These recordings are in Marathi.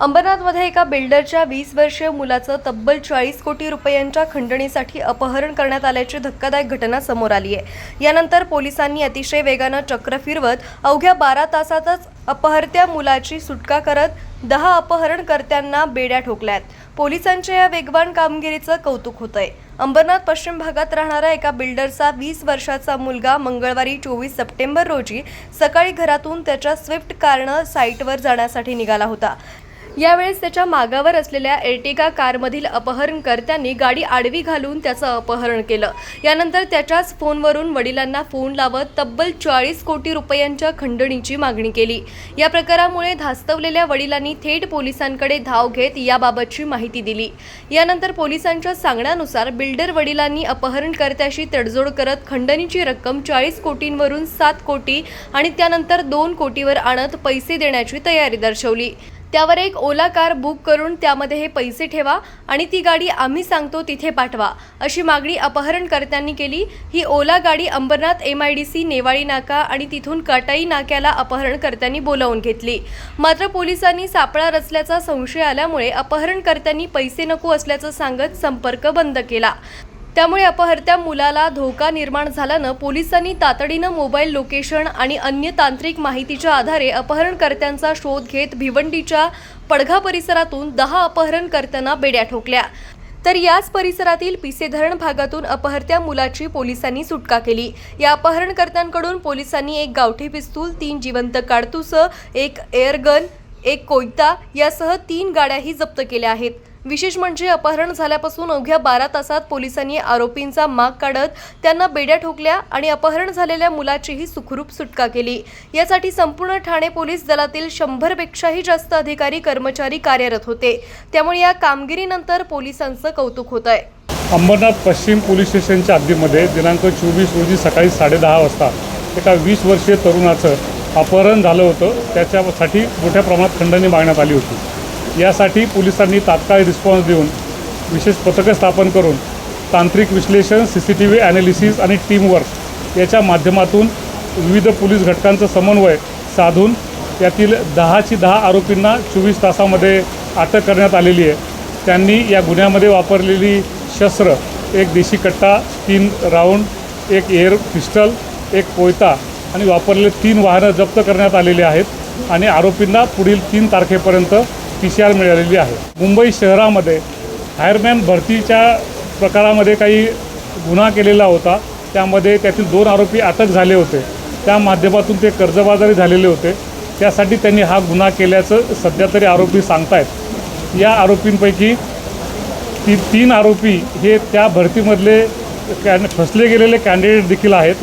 अंबरनाथमध्ये एका बिल्डरच्या वीस वर्षीय मुलाचं तब्बल चाळीस कोटी रुपयांच्या खंडणीसाठी अपहरण करण्यात आल्याची धक्कादायक घटना समोर आली आहे. यानंतर पोलिसांनी अतिशय वेगानं चक्र फिरवत अवघ्या बारा तासातच अपहरत्या मुलाची सुटका करत दहा अपहरणकर्त्यांना बेड्या ठोकल्यात पोलिसांच्या या वेगवान कामगिरीचं कौतुक होतंय. अंबरनाथ पश्चिम भागात राहणारा एका बिल्डरचा वीस वर्षाचा मुलगा मंगळवारी चोवीस सप्टेंबर रोजी सकाळी घरातून त्याच्या स्विफ्ट कारनं साईटवर जाण्यासाठी निघाला होता. यावेळेस त्याच्या मागावर असलेल्या एर्टिगा कारमधील अपहरणकर्त्यांनी गाडी आडवी घालून त्याचं अपहरण केलं. यानंतर त्याच्याच फोनवरून वडिलांना फोन लावत तब्बल चाळीस कोटी रुपयांच्या खंडणीची मागणी केली. या प्रकारामुळे धास्तवलेल्या वडिलांनी थेट पोलिसांकडे धाव घेत याबाबतची माहिती दिली. यानंतर पोलिसांच्या सांगण्यानुसार बिल्डर वडिलांनी अपहरणकर्त्याशी तडजोड करत खंडणीची रक्कम चाळीस कोटींवरून सात कोटी आणि त्यानंतर दोन कोटीवर आणत पैसे देण्याची तयारी दर्शवली. त्यावर एक ओला कार बुक करून त्यामध्ये हे पैसे ठेवा आणि ती गाडी आम्ही सांगतो तिथे पाठवा अशी मागणी अपहरणकर्त्यांनी केली. ही ओला गाडी Ambernath M I D C Nevali नाका आणि तिथून कटाई नाक्याला अपहरणकर्त्यांनी बोलावून घेतली. मात्र पोलिसांनी सापळा रचल्याचा संशय आल्यामुळे अपहरणकर्त्यांनी पैसे नको असल्याचं सांगत संपर्क बंद केला. त्यामुळे अपहरत्या मुलाला धोका निर्माण झाल्यानं पोलिसांनी तातडीनं मोबाईल लोकेशन आणि अन्य तांत्रिक माहितीच्या आधारे अपहरणकर्त्यांचा शोध घेत भिवंडीच्या पडघा परिसरातून दहा अपहरणकर्त्यांना बेड्या ठोकल्या. तर याच परिसरातील पिसे धरण भागातून अपहरत्या मुलाची पोलिसांनी सुटका केली. या अपहरणकर्त्यांकडून पोलिसांनी एक गावठी पिस्तूल तीन जिवंत काडतुसं एक एअरगन एक कोयता यासह तीन गाड्याही जप्त केल्या आहेत. विशेष म्हणजे अपहरण झाल्यापासून अवघ्या बारा तासात पोलिसांनी आरोपींचा माग काढत त्यांना बेड्या ठोकल्या आणि अपहरण झालेल्या मुलाचीही सुखरूप सुटका केली. यासाठी संपूर्ण ठाणे पोलीस दलातील शंभरपेक्षाही जास्त अधिकारी कर्मचारी कार्यरत होते. त्यामुळे या कामगिरीनंतर पोलिसांचं कौतुक होत आहे अंबरनाथ पश्चिम पोलीस स्टेशनच्या हद्दीमध्ये दिनांक चोवीस रोजी सकाळी साडेदहा वाजता एका वीस वर्षीय तरुणाचं अपहरण झालं होतं. त्याच्यासाठी मोठ्या प्रमाणात खंडणी मागण्यात आली होती. यासाठी पोलिसांनी तात्काळ रिस्पॉन्स देऊन विशेष पथकं स्थापन करून तांत्रिक विश्लेषण C C T V analysis आणि टीमवर्क याच्या माध्यमातून विविध पोलीस घटकांचं समन्वय साधून यातील दहाची दहा आरोपींना चोवीस तासामध्ये अटक करण्यात आलेली आहे. त्यांनी या गुन्ह्यामध्ये वापरलेली शस्त्र एक देशी कट्टा तीन राऊंड एक एअर पिस्टल एक कोयता आणि वापरलेले तीन वाहनं जप्त करण्यात आलेली आहेत आणि आरोपींना पुढील तीन तारखेपर्यंत पी सी आर मिळालेली आहे. मुंबई शहरामध्ये फायरमॅन भरतीच्या प्रकारामध्ये काही गुन्हा केलेला होता. त्यामध्ये त्यातील दोन आरोपी अटक झाले होते. त्या माध्यमातून ते कर्जबाजारी झालेले होते. त्यासाठी त्यांनी हा गुन्हा केल्याचं सध्या तरी आरोपी सांगतायत. या आरोपींपैकी ती तीन आरोपी हे त्या भरतीमधले कॅन फसले गेलेले कॅन्डिडेट देखील आहेत.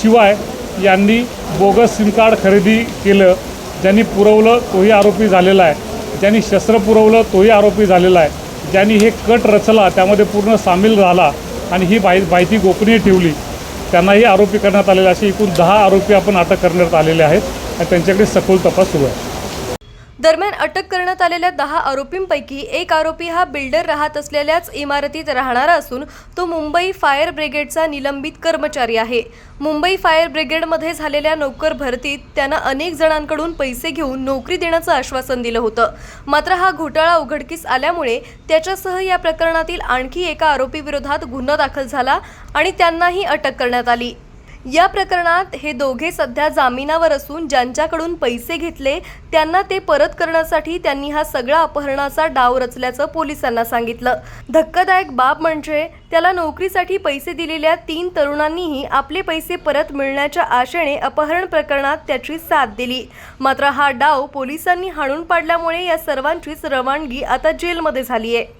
शिवाय यांनी बोगस सिम कार्ड खरेदी केलं. ज्यांनी पुरवलं तोही आरोपी झालेला आहे. ज्यांनी शस्त्र पुरवलं तोही आरोपी झालेला आहे. ज्यांनी हे कट रचला त्यामध्ये पूर्ण सामील झाला आणि ही माहि माहिती गोपनीय ठेवली त्यांनाही आरोपी करण्यात आलेले असे एकूण दहा आरोपी आपण अटक करण्यात आलेले आहेत आणि त्यांच्याकडे सखोल तपास सुरू आहे. दरम्यान अटक करण्यात आलेल्या दहा आरोपींपैकी एक आरोपी हा बिल्डर राहत असलेल्याच इमारतीत राहणारा असून तो मुंबई फायर ब्रिगेडचा निलंबित कर्मचारी आहे. मुंबई फायर ब्रिगेडमध्ये झालेल्या नोकर भरतीत त्यानं अनेक जणांकडून पैसे घेऊन नोकरी देण्याचं आश्वासन दिलं होतं. मात्र हा घोटाळा उघडकीस आल्यामुळे त्याच्यासह या प्रकरणातील आणखी एका आरोपीविरोधात गुन्हा दाखल झाला आणि त्यांनाही अटक करण्यात आली. या प्रकरणात हे दोघे सध्या जामिनावर असून ज्यांच्याकडून पैसे घेतले त्यांना ते परत करण्यासाठी त्यांनी हा सगळा अपहरणाचा डाव रचल्याचं पोलिसांना सांगितलं. धक्कादायक बाब म्हणजे त्याला नोकरीसाठी पैसे दिलेल्या तीन तरुणांनीही आपले पैसे परत मिळण्याच्या आशेने अपहरण प्रकरणात त्याची साथ दिली. मात्र हा डाव पोलिसांनी हाणून पाडल्यामुळे या सर्वांचीच रवानगी आता जेलमध्ये झाली आहे